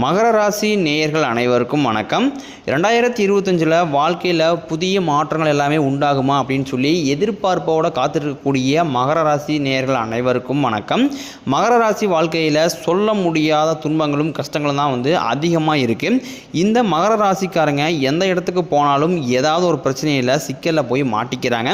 மகர ராசி நேயர்கள் அனைவருக்கும் வணக்கம். ரெண்டாயிரத்தி இருபத்தஞ்சில் வாழ்க்கையில் புதிய மாற்றங்கள் எல்லாமே உண்டாகுமா அப்படின்னு சொல்லி எதிர்பார்ப்போடு காத்திருக்கக்கூடிய மகர ராசி நேயர்கள் அனைவருக்கும் வணக்கம். மகர ராசி வாழ்க்கையில் சொல்ல முடியாத துன்பங்களும் கஷ்டங்களும் தான் வந்து அதிகமாக இருக்குது இந்த மகர ராசிக்காரங்க எந்த இடத்துக்கு போனாலும் ஏதாவது ஒரு பிரச்சனையில் சிக்கலில் போய் மாட்டிக்கிறாங்க.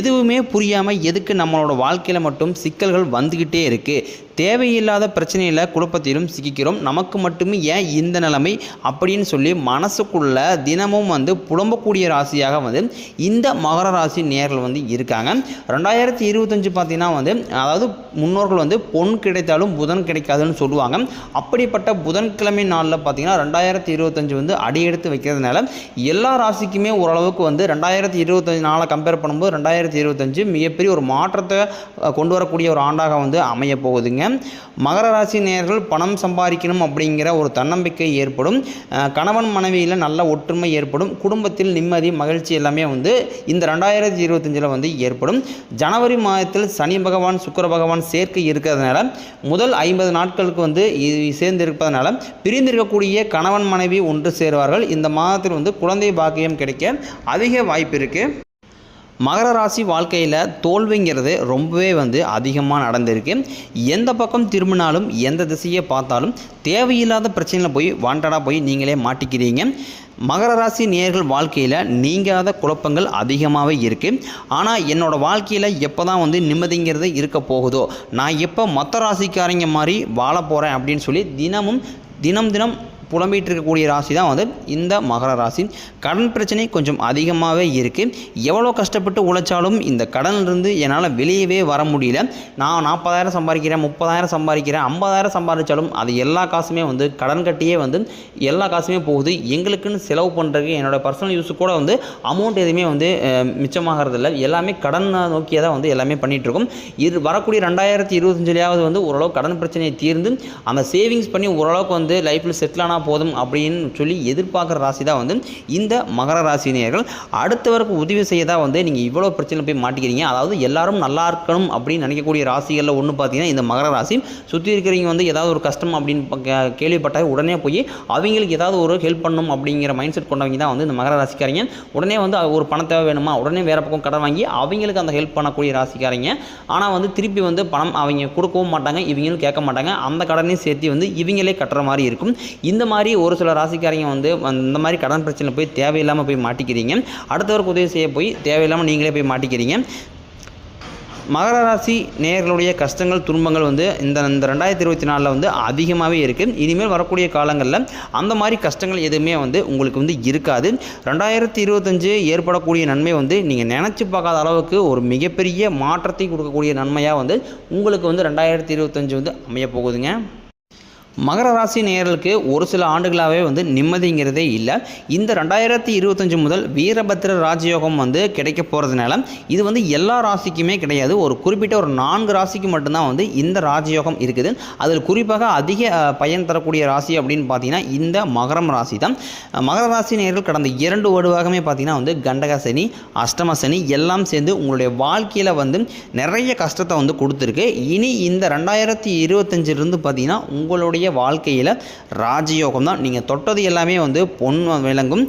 எதுவுமே புரியாமல் எதுக்கு நம்மளோட வாழ்க்கையில் மட்டும் சிக்கல்கள் வந்துக்கிட்டே இருக்குது தேவையில்லாத பிரச்சனையில் குழப்பத்திலும் சிக்கிக்கிறோம். நமக்கு மட்டுமே ஏன் இந்த நிலைமை? அப்படின்னு சொல்லி மனசுக்குள்ள தினமும் வந்து புலம்பக்கூடிய ராசியாக வந்து இந்த மகர ராசி நேர்கள் வந்து இருக்காங்க. ரெண்டாயிரத்தி இருபத்தஞ்சு பார்த்தீங்கன்னா வந்து அதாவது முன்னோர்கள் வந்து பொன் கிடைத்தாலும் புதன் கிடைக்காதுன்னு சொல்லுவாங்க. அப்படிப்பட்ட புதன்கிழமை நாளில் பார்த்தீங்கன்னா ரெண்டாயிரத்தி இருபத்தஞ்சு வந்து அடியெடுத்து வைக்கிறதுனால எல்லா ராசிக்குமே ஓரளவுக்கு வந்து ரெண்டாயிரத்தி இருபத்தஞ்சு நாளை கம்பேர் பண்ணும்போது ரெண்டாயிரத்தி இருபத்தஞ்சு மிகப்பெரிய ஒரு மாற்றத்தை கொண்டு வரக்கூடிய ஒரு ஆண்டாக வந்து அமைய போகுதுங்க. மகர ராசி நேயர்கள் பணம் சம்பாதிக்கணும் அப்படிங்கிற ஒரு தன்னம்பிக்கை ஏற்படும். கணவன் மனைவியில் நல்ல ஒற்றுமை ஏற்படும். குடும்பத்தில் நிம்மதி மகிழ்ச்சி எல்லாமே வந்து இந்த ரெண்டாயிரத்தி இருபத்தஞ்சில் வந்து ஏற்படும். ஜனவரி மாதத்தில் சனி பகவான் சுக்கர பகவான் சேர்க்கை இருக்கிறதுனால முதல் ஐம்பது நாட்களுக்கு வந்து இ- சேர்ந்து இருப்பதனால பிரிந்திருக்கக்கூடிய கணவன் மனைவி ஒன்று சேருவார்கள். இந்த மாதத்தில் வந்து குழந்தை பாக்கியம் கிடைக்க அதிக வாய்ப்பு இருக்குது மகர ராசி வாழ்க்கையில் தோல்விங்கிறது ரொம்பவே வந்து அதிகமாக நடந்திருக்கு. எந்த பக்கம் திரும்பினாலும் எந்த திசையை பார்த்தாலும் தேவையில்லாத பிரச்சனையில் போய் வாண்டடாக போய் நீங்களே மாட்டிக்கிறீங்க. மகர ராசி நேர்கள் வாழ்க்கையில் நீங்காத குழப்பங்கள் அதிகமாகவே இருக்குது ஆனால் என்னோடய வாழ்க்கையில் எப்போ தான் வந்து நிம்மதிங்கிறது இருக்க போகுதோ நான் எப்போ மற்ற ராசிக்காரங்க மாதிரி வாழ போகிறேன் அப்படின்னு சொல்லி தினமும் தினம் தினம் புலம்பிட்டு இருக்கக்கூடிய ராசி தான் வந்து இந்த மகர ராசி. கடன் பிரச்சனை கொஞ்சம் அதிகமாகவே இருக்குது எவ்வளோ கஷ்டப்பட்டு உழைச்சாலும் இந்த கடன்லேருந்து என்னால் வெளியவே வர முடியல. நான் நாற்பதாயிரம் சம்பாதிக்கிறேன் முப்பதாயிரம் சம்பாதிக்கிறேன் ஐம்பதாயிரம் சம்பாதிச்சாலும் அது எல்லா காசுமே வந்து கடன் கட்டியே வந்து எல்லா காசுமே போகுது. எங்களுக்குன்னு செலவு பண்ணுறதுக்கு என்னோட பர்சனல் யூஸுக்கு கூட வந்து அமௌண்ட் எதுவுமே வந்து மிச்சமாகறதில்ல. எல்லாமே கடன் நோக்கியே தான் வந்து எல்லாமே பண்ணிகிட்ருக்கோம் இது வரக்கூடிய ரெண்டாயிரத்தி இருபத்தஞ்சிலேயாவது வந்து ஓரளவு கடன் பிரச்சனையை தீர்ந்து அந்த சேவிங்ஸ் பண்ணி ஓரளவுக்கு வந்து லைஃப்பில் செட்டில் ஆனால் போதும் அப்படின்னு சொல்லி எதிர்பார்க்குற ராசி தான் வந்து இந்த மகர ராசினியர்கள். அடுத்தவருக்கு உதவி செய்ய தான் வந்து நீங்கள் இவ்வளோ பிரச்சனை போய் மாட்டிக்கிறீங்க. அதாவது எல்லாரும் நல்லா இருக்கணும் அப்படின்னு நினைக்கக்கூடிய ராசிகளில் ஒன்று பார்த்தீங்கன்னா இந்த மகர ராசி. சுற்றி இருக்கிறவங்க வந்து ஏதாவது ஒரு கஷ்டம் அப்படின்னு கேள்விப்பட்டால் உடனே போய் அவங்களுக்கு ஏதாவது ஒரு ஹெல்ப் பண்ணணும் அப்படிங்கிற மைண்ட் செட் கொண்டவங்க தான் வந்து இந்த மகர ராசிக்காரங்க. உடனே வந்து ஒரு பணம் தேவை வேணுமா? உடனே வேறு பக்கம் கடன் வாங்கி அவங்களுக்கு அந்த ஹெல்ப் பண்ணக்கூடிய ராசிக்காரங்க. ஆனால் வந்து திருப்பி வந்து பணம் அவங்க கொடுக்கவும் மாட்டாங்க இவங்களும் கேட்க மாட்டாங்க. அந்த கடனையும் சேர்த்து வந்து இவங்களே கட்டுற மாதிரி இருக்கும். இந்த மாதிரி ஒரு சில ராசிக்காரங்க வந்து இந்த மாதிரி கடன் பிரச்சனை போய் தேவையில்லாமல் போய் மாட்டிக்கிறீங்க. அடுத்தவருக்கு உதவி செய்ய போய் தேவையில்லாமல் நீங்களே போய் மாட்டிக்கிறீங்க. மகர ராசி நேர்களுடைய கஷ்டங்கள் துன்பங்கள் வந்து இந்த இந்த ரெண்டாயிரத்தி இருபத்தி நாலில் வந்து அதிகமாகவே இருக்குது இனிமேல் வரக்கூடிய காலங்களில் அந்த மாதிரி கஷ்டங்கள் எதுவுமே வந்து உங்களுக்கு வந்து இருக்காது. ரெண்டாயிரத்தி இருபத்தஞ்சு ஏற்படக்கூடிய நன்மை வந்து நீங்கள் நினச்சி பார்க்காத அளவுக்கு ஒரு மிகப்பெரிய மாற்றத்தை கொடுக்கக்கூடிய நன்மையாக வந்து உங்களுக்கு வந்து ரெண்டாயிரத்தி இருபத்தஞ்சு வந்து அமையப்போகுதுங்க மகர ராசி நேயர்களுக்கு ஒரு சில ஆண்டுகளாகவே வந்து நிம்மதிங்கிறதே இல்லை. இந்த ரெண்டாயிரத்தி இருபத்தஞ்சு முதல் வீரபத்திர ராஜயோகம் வந்து கிடைக்க போகிறதுனால இது வந்து எல்லா ராசிக்குமே கிடையாது. ஒரு குறிப்பிட்ட ஒரு நான்கு ராசிக்கு மட்டும்தான் வந்து இந்த ராஜயோகம் இருக்குது. அதில் குறிப்பாக அதிக பயன் தரக்கூடிய ராசி அப்படின்னு பார்த்தீங்கன்னா இந்த மகரம் ராசி தான் மகர ராசி நேயர்கள் கடந்த இரண்டு வருடமாகவே பார்த்தீங்கன்னா வந்து கண்டக சனி அஷ்டம சனி எல்லாம் சேர்ந்து உங்களுடைய வாழ்க்கையில் வந்து நிறைய கஷ்டத்தை வந்து கொடுத்துருக்கு. இனி இந்த ரெண்டாயிரத்தி இருபத்தஞ்சிலிருந்து பார்த்தீங்கன்னா உங்களுடைய வாழ்க்கையில் ராஜயோகம் தான். நீங்கள் தொட்டது எல்லாமே வந்து பொன் விளங்கும்.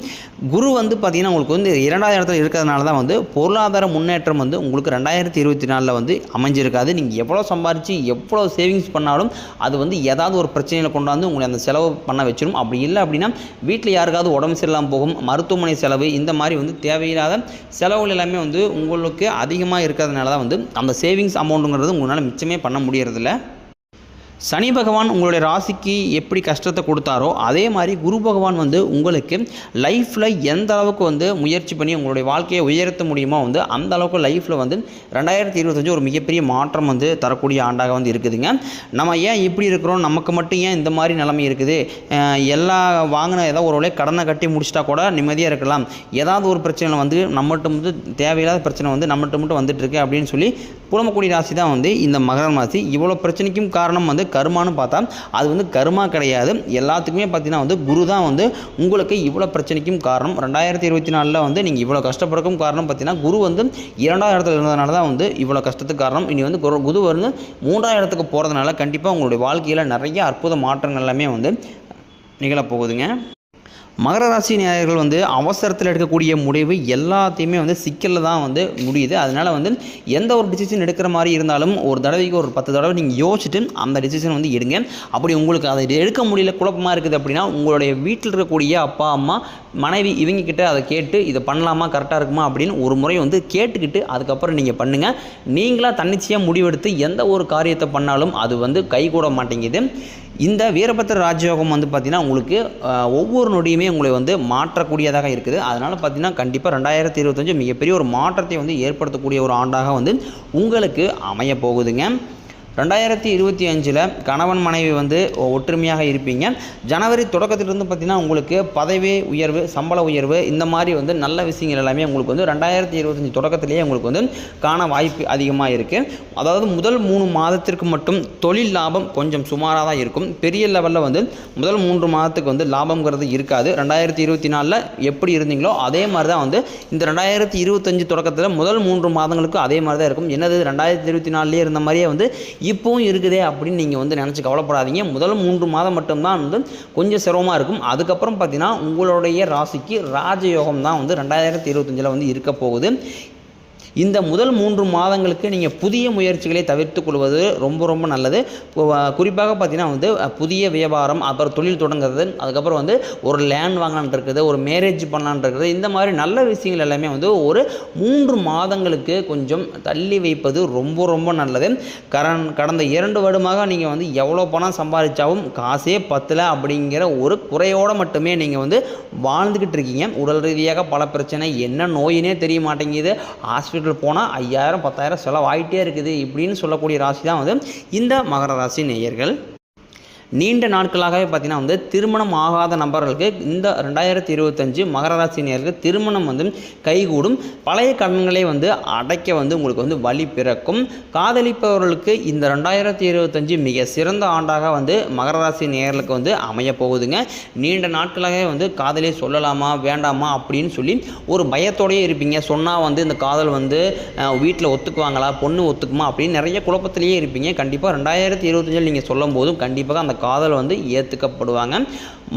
குரு வந்து பார்த்திங்கன்னா உங்களுக்கு வந்து இரண்டாவது இடத்துல இருக்கிறதுனால தான் வந்து பொருளாதார முன்னேற்றம் வந்து உங்களுக்கு ரெண்டாயிரத்தி இருபத்தி நாலில் வந்து அமைஞ்சிருக்காது. நீங்கள் எவ்வளோ சம்பாரித்து எவ்வளோ சேவிங்ஸ் பண்ணாலும் அது வந்து ஏதாவது ஒரு பிரச்சனையில் கொண்டாந்து உங்களை அந்த செலவு பண்ண வச்சிடும் அப்படி இல்லை அப்படின்னா வீட்டில் யாருக்காவது உடம்பு சரியில்லாமல் போகும் மருத்துவமனை செலவு இந்த மாதிரி வந்து தேவையில்லாத செலவுகள் எல்லாமே வந்து உங்களுக்கு அதிகமாக இருக்கிறதுனால தான் வந்து அந்த சேவிங்ஸ் அமௌண்ட்டுங்கிறது உங்களால் மிச்சமே பண்ண முடியறதில்ல. சனி பகவான் உங்களுடைய ராசிக்கு எப்படி கஷ்டத்தை கொடுத்தாரோ அதே மாதிரி குரு பகவான் வந்து உங்களுக்கு லைஃப்பில் எந்த அளவுக்கு வந்து முயற்சி பண்ணி உங்களுடைய வாழ்க்கையை உயர்த்த முடியுமோ வந்து அந்த அளவுக்கு லைஃப்பில் வந்து ரெண்டாயிரத்தி இருபத்தஞ்சு ஒரு மிகப்பெரிய மாற்றம் வந்து தரக்கூடிய ஆண்டாக வந்து இருக்குதுங்க. நம்ம ஏன் இப்படி இருக்கிறோம்? நமக்கு மட்டும் ஏன் இந்த மாதிரி நிலைமை இருக்குது? எல்லா வாங்கின ஏதோ ஒரு வேளை கடனை கட்டி முடிச்சிட்டா கூட நிம்மதியாக இருக்கலாம். ஏதாவது ஒரு பிரச்சனை வந்து நம்மகிட்ட வந்து தேவையில்லாத பிரச்சனை வந்து நம்மகிட்ட மட்டும் வந்துட்டு இருக்கு அப்படின்னு சொல்லி புலமக்கூடிய ராசி தான் வந்து இந்த மகர ராசி இவ்வளோ பிரச்சனைக்கும் காரணம் வந்து கருமான்னு பார்த்தா அது வந்து கருமா கிடையாது. எல்லாத்துக்குமே பார்த்தீங்கன்னா வந்து குரு தான் வந்து உங்களுக்கு இவ்வளோ பிரச்சனைக்கும் காரணம். ரெண்டாயிரத்தி இருபத்தி நாலில் வந்து நீங்கள் இவ்வளோ கஷ்டப்படுறக்கும் காரணம் பார்த்தீங்கன்னா குரு வந்து இரண்டாவது இடத்துல இருந்ததுனால தான் வந்து இவ்வளோ கஷ்டத்துக்கு காரணம். இனி வந்து குரு குரு வந்து மூன்றாவது இடத்துக்கு போகிறதுனால கண்டிப்பாக உங்களுடைய வாழ்க்கையில் நிறைய அற்புத மாற்றங்கள் எல்லாமே வந்து நிகழப்போகுதுங்க. மகர ராசி நேயர்கள் வந்து அவசரத்தில் எடுக்கக்கூடிய முடிவு எல்லாத்தையுமே வந்து சிக்கலில் தான் வந்து முடியுது. அதனால் வந்து எந்த ஒரு டிசிஷன் எடுக்கிற மாதிரி இருந்தாலும் ஒரு தடவைக்கு ஒரு பத்து தடவை நீங்கள் யோசிச்சுட்டு அந்த டிசிஷன் வந்து எடுங்க. அப்படி உங்களுக்கு அதை எடுக்க முடியல குழப்பமாக இருக்குது அப்படின்னா உங்களுடைய வீட்டில் இருக்கக்கூடிய அப்பா அம்மா மனைவி இவங்க கிட்ட அதை கேட்டு இதை பண்ணலாமா? கரெக்டாக இருக்குமா? அப்படின்னு ஒரு முறை வந்து கேட்டுக்கிட்டு அதுக்கப்புறம் நீங்கள் பண்ணுங்கள் நீங்களாக தன்னிச்சையாக முடிவெடுத்து எந்த ஒரு காரியத்தை பண்ணாலும் அது வந்து கைகூட மாட்டேங்குது. இந்த வீரபத்திர ராஜயோகம் வந்து பார்த்திங்கன்னா உங்களுக்கு ஒவ்வொரு நொடியுமே உங்களை வந்து மாற்றக்கூடியதாக இருக்குது. அதனால் பார்த்திங்கன்னா கண்டிப்பாக ரெண்டாயிரத்தி இருபத்தஞ்சு மிகப்பெரிய ஒரு மாற்றத்தை வந்து ஏற்படுத்தக்கூடிய ஒரு ஆண்டாக வந்து உங்களுக்கு அமைய போகுதுங்க. ரெண்டாயிரத்தி இருபத்தி அஞ்சில் கணவன் மனைவி வந்து ஒற்றுமையாக இருப்பீங்க. ஜனவரி தொடக்கத்திலிருந்து பார்த்திங்கன்னா உங்களுக்கு பதவி உயர்வு சம்பள உயர்வு இந்த மாதிரி வந்து நல்ல விஷயங்கள் எல்லாமே உங்களுக்கு வந்து ரெண்டாயிரத்தி இருபத்தஞ்சி தொடக்கத்திலேயே உங்களுக்கு வந்து காண வாய்ப்பு அதிகமாக இருக்குது அதாவது முதல் மூணு மாதத்திற்கு மட்டும் தொழில் லாபம் கொஞ்சம் சுமாராக தான் இருக்கும். பெரிய லெவலில் வந்து முதல் மூன்று மாதத்துக்கு வந்து லாபம்ங்கிறது இருக்காது. ரெண்டாயிரத்தி இருபத்தி நாலில் எப்படி இருந்தீங்களோ அதே மாதிரி தான் வந்து இந்த ரெண்டாயிரத்தி இருபத்தஞ்சு தொடக்கத்தில் முதல் மூன்று மாதங்களுக்கும் அதே மாதிரி தான் இருக்கும். என்னது? ரெண்டாயிரத்தி இருபத்தி நாலுலேயே இருந்த மாதிரியே வந்து இப்போவும் இருக்குதே அப்படின்னு நீங்கள் வந்து நினச்சி கவலைப்படாதீங்க. முதல் மூன்று மாதம் மட்டும்தான் வந்து கொஞ்சம் சிரமமாக இருக்கும். அதுக்கப்புறம் பார்த்தீங்கன்னா உங்களுடைய ராசிக்கு ராஜயோகம் தான் வந்து ரெண்டாயிரத்தி இருபத்தஞ்சில் வந்து இருக்க போகுது. இந்த முதல் மூன்று மாதங்களுக்கு நீங்கள் புதிய முயற்சிகளை தவிர்த்து கொள்வது ரொம்ப ரொம்ப நல்லது. குறிப்பாக பார்த்தீங்கன்னா வந்து புதிய வியாபாரம் அப்புறம் தொழில் தொடங்குறது அதுக்கப்புறம் வந்து ஒரு லேண்ட் வாங்கலான் இருக்குது ஒரு மேரேஜ் பண்ணலான் இருக்குது. இந்த மாதிரி நல்ல விஷயங்கள் எல்லாமே வந்து ஒரு மூன்று மாதங்களுக்கு கொஞ்சம் தள்ளி வைப்பது ரொம்ப ரொம்ப நல்லது. கரண் கடந்த இரண்டு வருடமாக நீங்கள் வந்து எவ்வளோ பணம் சம்பாதிச்சாவும் காசே பத்தலை அப்படிங்கிற ஒரு குறையோடு மட்டுமே நீங்கள் வந்து வாழ்ந்துக்கிட்டு இருக்கீங்க. உடல் ரீதியாக பல பிரச்சனை என்ன நோயினே தெரிய மாட்டேங்குது. ஹாஸ்பிட்டல் போனால் ஐயாயிரம் பத்தாயிரம் செலவாயிட்டே இருக்குது. இப்படின்னு சொல்லக்கூடிய ராசி தான் வந்து இந்த மகர ராசி நேயர்கள். நீண்ட நாட்களாகவே பார்த்திங்கன்னா வந்து திருமணம் ஆகாத நபர்களுக்கு இந்த ரெண்டாயிரத்தி இருபத்தஞ்சு மகர ராசி திருமணம் வந்து கைகூடும். பழைய கடன்களை வந்து அடைக்க வந்து உங்களுக்கு வந்து வழி பிறக்கும். காதலிப்பவர்களுக்கு இந்த ரெண்டாயிரத்தி இருபத்தஞ்சு மிக சிறந்த ஆண்டாக வந்து மகர ராசி வந்து அமைய போகுதுங்க. நீண்ட நாட்களாகவே வந்து காதலை சொல்லலாமா வேண்டாமா அப்படின்னு சொல்லி ஒரு பயத்தோடையே இருப்பீங்க. சொன்னால் வந்து இந்த காதல் வந்து வீட்டில் ஒத்துக்குவாங்களா பொண்ணு ஒத்துக்குமா அப்படின்னு நிறைய குழப்பத்திலேயே இருப்பீங்க. கண்டிப்பாக ரெண்டாயிரத்தி இருபத்தஞ்சில் நீங்கள் சொல்லும் போதும் கண்டிப்பாக அந்த காதல் வந்து ஏற்றுக்கப்படுவாங்க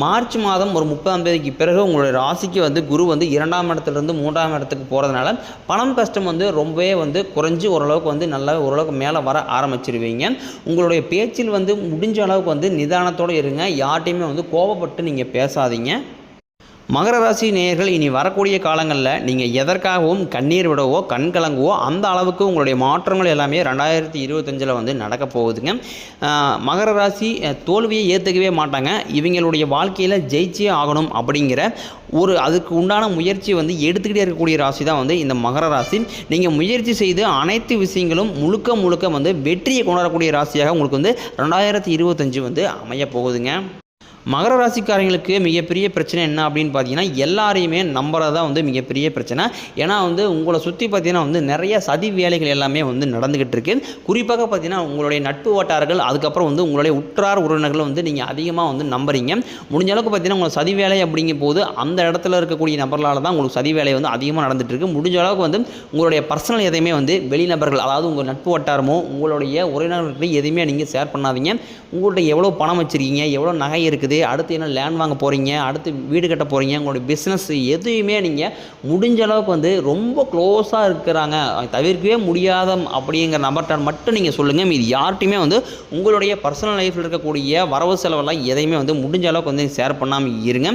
மார்ச் மாதம் ஒரு முப்பதாம் தேதிக்கு பிறகு உங்களுடைய ராசிக்கு வந்து குரு வந்து இரண்டாம் இடத்துலேருந்து மூன்றாம் இடத்துக்கு போகிறதுனால பணம் கஷ்டம் வந்து ரொம்பவே வந்து குறைஞ்சி ஓரளவுக்கு வந்து நல்லா ஓரளவுக்கு மேலே வர ஆரம்பிச்சிருவீங்க. உங்களுடைய பேச்சில் வந்து முடிஞ்ச அளவுக்கு வந்து நிதானத்தோடு இருங்க. யார்ட்டையுமே வந்து கோபப்பட்டு நீங்கள் பேசாதீங்க. மகர ராசி நேயர்கள் இனி வரக்கூடிய காலங்களில் நீங்கள் எதற்காகவும் கண்ணீர் விடவோ கண் கலங்கவோ அந்த அளவுக்கு உங்களுடைய மாற்றங்கள் எல்லாமே ரெண்டாயிரத்தி இருபத்தஞ்சில் வந்து நடக்க போகுதுங்க. மகர ராசி தோல்வியை ஏற்றுக்கவே மாட்டாங்க. இவங்களுடைய வாழ்க்கையில் ஜெயிச்சே ஆகணும் அப்படிங்கிற ஒரு அதுக்கு உண்டான முயற்சி வந்து எடுத்துக்கிட்டே இருக்கக்கூடிய ராசி தான் வந்து இந்த மகர ராசி. நீங்கள் முயற்சி செய்து அனைத்து விஷயங்களும் முழுக்க முழுக்க வந்து வெற்றியை கொண்டாடக்கூடிய ராசியாக உங்களுக்கு வந்து ரெண்டாயிரத்தி இருபத்தஞ்சு வந்து அமைய போகுதுங்க. மகர ராசிக்காரங்களுக்கு மிகப்பெரிய பிரச்சனை என்ன அப்படின்னு பார்த்தீங்கன்னா எல்லாரையுமே நம்புறது தான் வந்து மிகப்பெரிய பிரச்சனை. ஏன்னா வந்து உங்களை சுற்றி பார்த்தீங்கன்னா வந்து நிறைய சதி வேலைகள் எல்லாமே வந்து நடந்துக்கிட்டு இருக்கு. குறிப்பாக பார்த்தீங்கன்னா உங்களுடைய நட்பு வட்டார்கள் அதுக்கப்புறம் வந்து உங்களுடைய உற்றார் உறவினர்கள் வந்து நீங்கள் அதிகமாக வந்து நம்புறீங்க. முடிஞ்ச அளவுக்கு பார்த்தீங்கன்னா உங்களை சதி வேலை அப்படிங்கும் போது அந்த இடத்துல இருக்கக்கூடிய நபர்களால் தான் உங்களுக்கு சதி வேலை வந்து அதிகமாக நடந்துட்டு இருக்கு. முடிஞ்ச அளவுக்கு வந்து உங்களுடைய பர்சனல் எதையுமே வந்து வெளிநபர்கள் அதாவது உங்கள் நட்பு வட்டாரமோ உங்களுடைய உறவினர்களுக்கு எதையுமே நீங்கள் ஷேர் பண்ணாதீங்க. உங்கள்கிட்ட எவ்வளோ பணம் வச்சுருக்கீங்க எவ்வளோ நகை இருக்குது அடுத்து என்ன லேண்ட் வாங்க போகிறீங்க அடுத்து வீடு கட்ட போகிறீங்க உங்களுடைய பிஸ்னஸ் எதுவுமே நீங்கள் முடிஞ்ச அளவுக்கு வந்து ரொம்ப க்ளோஸாக இருக்கிறாங்க. தவிர்க்கவே முடியாத அப்படிங்கிற நபர்கிட்ட மட்டும் நீங்கள் சொல்லுங்கள் மீது யார்கிட்டையுமே வந்து உங்களுடைய பர்சனல் லைஃப்பில் இருக்கக்கூடிய வரவு செலவெல்லாம் எதையுமே வந்து முடிஞ்ச அளவுக்கு வந்து ஷேர் பண்ணாமல் இருங்க.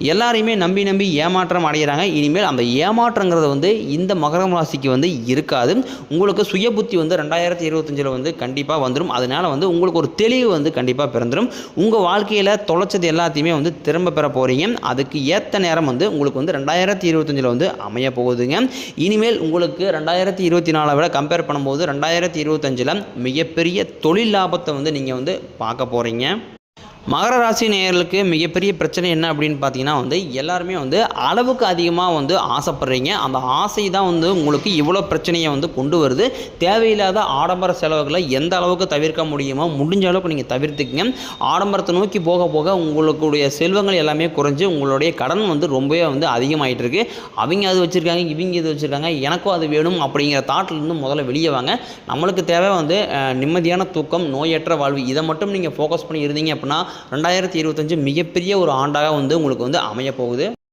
எல்லாரையுமே நம்பி நம்பி ஏமாற்றம் அடைகிறாங்க இனிமேல் அந்த ஏமாற்றங்கிறது வந்து இந்த மகரம் ராசிக்கு வந்து இருக்காது. உங்களுக்கு சுய புத்தி வந்து ரெண்டாயிரத்தி இருபத்தஞ்சில் வந்து கண்டிப்பாக வந்துடும் அதனால் வந்து உங்களுக்கு ஒரு தெளிவு வந்து கண்டிப்பாக பிறந்துடும் உங்கள் வாழ்க்கையில் தொலைச்சது எல்லாத்தையுமே வந்து திரும்ப பெற போகிறீங்க அதுக்கு ஏற்ற நேரம் வந்து உங்களுக்கு வந்து ரெண்டாயிரத்தி இருபத்தஞ்சில் வந்து அமைய போகுதுங்க. இனிமேல் உங்களுக்கு ரெண்டாயிரத்தி இருபத்தி நாலை விட கம்பேர் பண்ணும்போது ரெண்டாயிரத்தி இருபத்தஞ்சில் மிகப்பெரிய தொழில் லாபத்தை வந்து நீங்கள் வந்து பார்க்க போகிறீங்க மகர ராசி நேயர்களுக்கு மிகப்பெரிய பிரச்சனை என்ன அப்படின்னு பார்த்தீங்கன்னா வந்து எல்லாருமே வந்து அளவுக்கு அதிகமாக வந்து ஆசைப்படுறீங்க. அந்த ஆசை தான் வந்து உங்களுக்கு இவ்வளோ பிரச்சனையை வந்து கொண்டு வருது. தேவையில்லாத ஆடம்பர செலவுகளை எந்த அளவுக்கு தவிர்க்க முடியுமோ முடிஞ்ச அளவுக்கு நீங்கள் தவிர்த்துக்குங்க. ஆடம்பரத்தை நோக்கி போக போக உங்களுடைய செல்வங்கள் எல்லாமே குறைஞ்சி உங்களுடைய கடன் வந்து ரொம்பவே வந்து அதிகமாகிட்டு இருக்கு அவங்க அது வச்சுருக்காங்க இவங்க இது வச்சுருக்காங்க எனக்கும் அது வேணும் அப்படிங்கிற தாட்டில் இருந்து முதல்ல வெளியே வாங்க. நம்மளுக்கு தேவை வந்து நிம்மதியான தூக்கம் நோயற்ற வாழ்வு. இதை மட்டும் நீங்கள் ஃபோக்கஸ் பண்ணி இருந்தீங்க அப்படின்னா ரெண்டாயிரத்தி இருபத்தஞ்சு மிகப்பெரிய ஒரு ஆண்டாக வந்து உங்களுக்கு வந்து அமைய போகுது